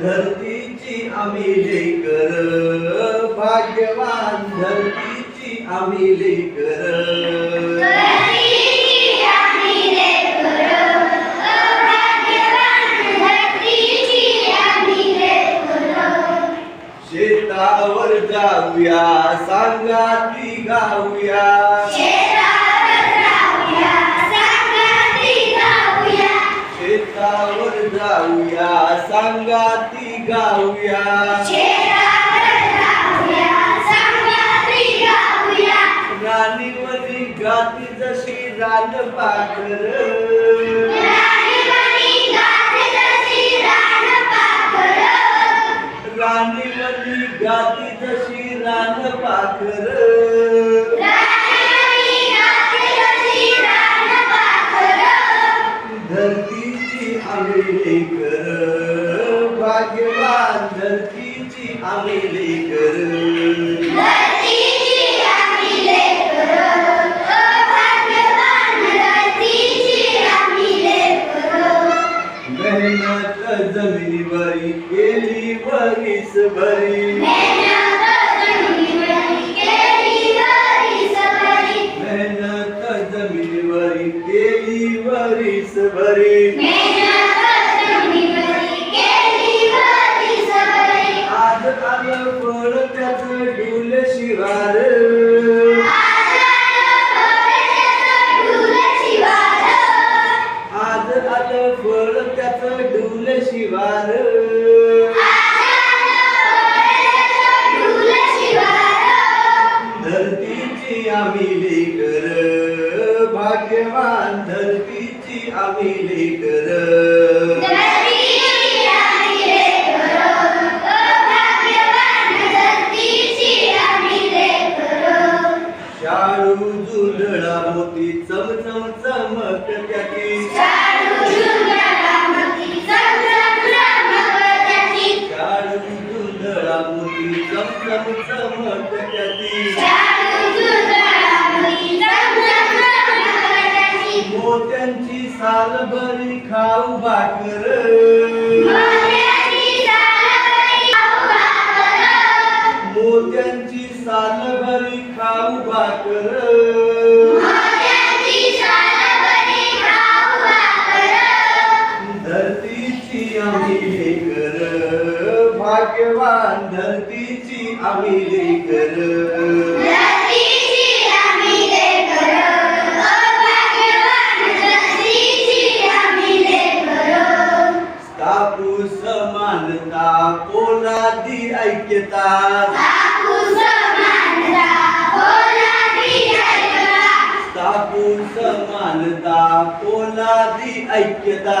धरतीची आम्ही लेकर भाग्यवान धरतीची आम्ही लेकर. शेतावर जाऊया सांगाती गाऊया. गाती जशी रान पाखर. राणीवरी गाती जशी रान पाखर. धरतीची आम्ही आम्ही लेकर जमिनीवरी केली वरीस भरी. मेहनत जमिनीवरी केली वरीस भरी. डुल शिवार. आज आलं फळ त्याच डुल शिवार. धरतीची आम्ही लेकर भाग्यवान धरतीची आम्ही लेकर. शाळू मोती चमचम चमक त्याची. शाळू जुलडा मोती चमचम चमक त्याची. मोत्यांची साल बरी खाऊ भाकर मोत्यांची साल भरी खाऊ भाकर. धरतीची आम्ही लेकर भाग्यवान धरतीची आम्ही लेकर स्थापू समानता पोलादी ऐक्यता. स्थापू समानता पोलादी ऐक्यता.